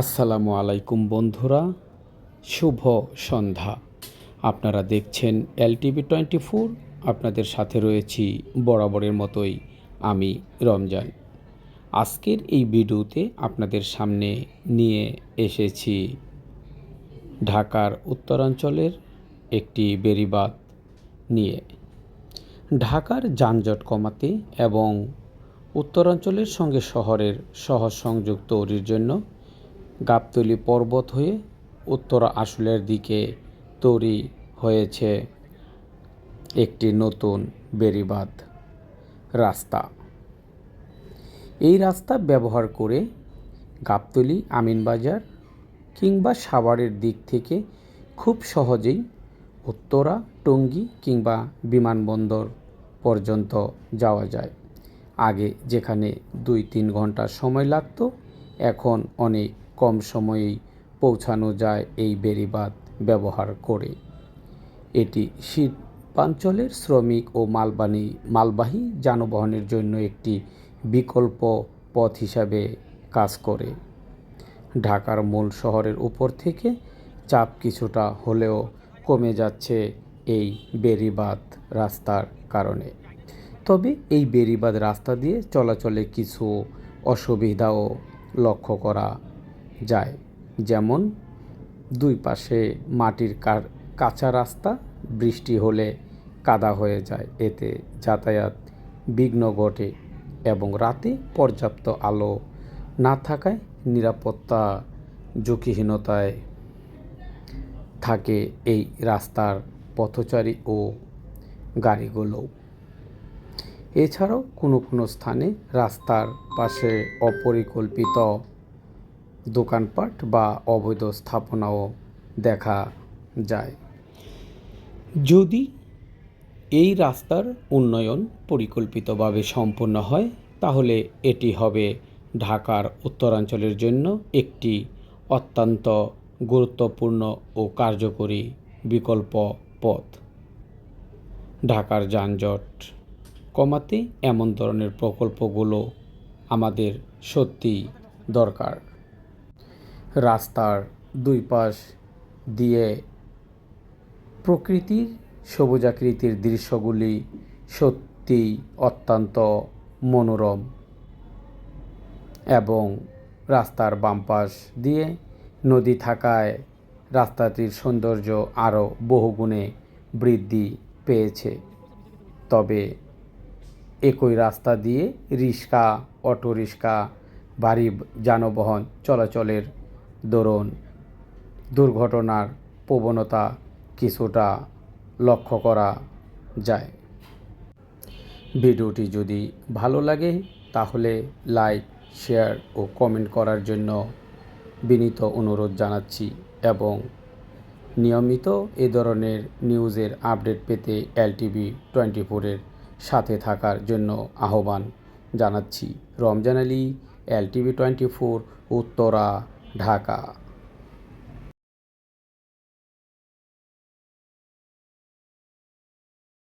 আসসালামু আলাইকুম বন্ধুরা, শুভ সন্ধ্যা। আপনারা দেখছেন এল এলটিভি টোয়েন্টি ফোর আপনাদের সাথে রয়েছি বরাবরের মতোই আমি রমজান। আজকের এই ভিডিওতে আপনাদের সামনে নিয়ে এসেছি ঢাকার উত্তরাঞ্চলের একটি বেড়িবাঁধ নিয়ে। ঢাকার যানজট কমাতে এবং উত্তরাঞ্চলের সঙ্গে শহরের সহজ সংযোগ তৈরির জন্য গাবতলী পর্বত হয়ে উত্তর আসলের দিকে তৈরি হয়েছে একটি নতুন বেড়িবাঁধ রাস্তা। এই রাস্তা ব্যবহার করে গাবতলী, আমিনবাজার কিংবা সাভারের দিক থেকে খুব সহজেই উত্তরা, টঙ্গী কিংবা বিমানবন্দর পর্যন্ত যাওয়া যায়। আগে যেখানে দুই তিন ঘণ্টা সময় লাগতো, এখন অনেক কম সময়েই পৌঁছানো যায় এই বেড়িবাঁধ ব্যবহার করে। এটি শিল্পাঞ্চলের শ্রমিক ও মালবাহী মালবাহী যানবাহনের জন্য একটি বিকল্প পথ হিসাবে কাজ করে। ঢাকার মূল শহরের উপর থেকে চাপ কিছুটা হলেও কমে যাচ্ছে এই বেড়িবাঁধ রাস্তার কারণে। তবে এই বেড়িবাঁধ রাস্তা দিয়ে চলাচলে কিছু অসুবিধাও লক্ষ্য করা যায়। যেমন, দুই পাশে মাটির কাঁচা রাস্তা, বৃষ্টি হলে কাদা হয়ে যায়। এতে যাতায়াত বিঘ্ন ঘটে এবং রাতে পর্যাপ্ত আলো না থাকায় নিরাপত্তা ঝুঁকিহীনতায় থাকে এই রাস্তার পথচারী ও গাড়িগুলো। এছাড়াও কোনো কোনো স্থানে রাস্তার পাশে অপরিকল্পিত দোকানপাট বা অবৈধ স্থাপনাও দেখা যায়। যদি এই রাস্তার উন্নয়ন পরিকল্পিতভাবে সম্পন্ন হয়, তাহলে এটি হবে ঢাকার উত্তরাঞ্চলের জন্য একটি অত্যন্ত গুরুত্বপূর্ণ ও কার্যকরী বিকল্প পথ। ঢাকার যানজট কমাতে এমন ধরনের প্রকল্পগুলো আমাদের সত্যি দরকার। রাস্তার দুই পাশ দিয়ে প্রকৃতির সবুজাকৃতির দৃশ্যগুলি সত্যিই অত্যন্ত মনোরম এবং রাস্তার বাম পাশ দিয়ে নদী থাকায় রাস্তাটির সৌন্দর্য আরও বহুগুণে বৃদ্ধি পেয়েছে। তবে একই রাস্তা দিয়ে রিক্সা, অটো রিক্সা ভারী যানবাহন চলাচলের দরুন দুর্ঘটনার প্রবণতা কিছুটা লক্ষ্য করা যায়। ভিডিওটি যদি ভালো লাগে, তাহলে লাইক, শেয়ার ও কমেন্ট করার জন্য বিনীত অনুরোধ জানাচ্ছি এবং নিয়মিত এ ধরনের নিউজের আপডেট পেতে এলটিভি টোয়েন্টি ফোরের সাথে থাকার জন্য আহ্বান জানাচ্ছি। Ramzan Ali, LTV twenty four, Uttara. Dhaka.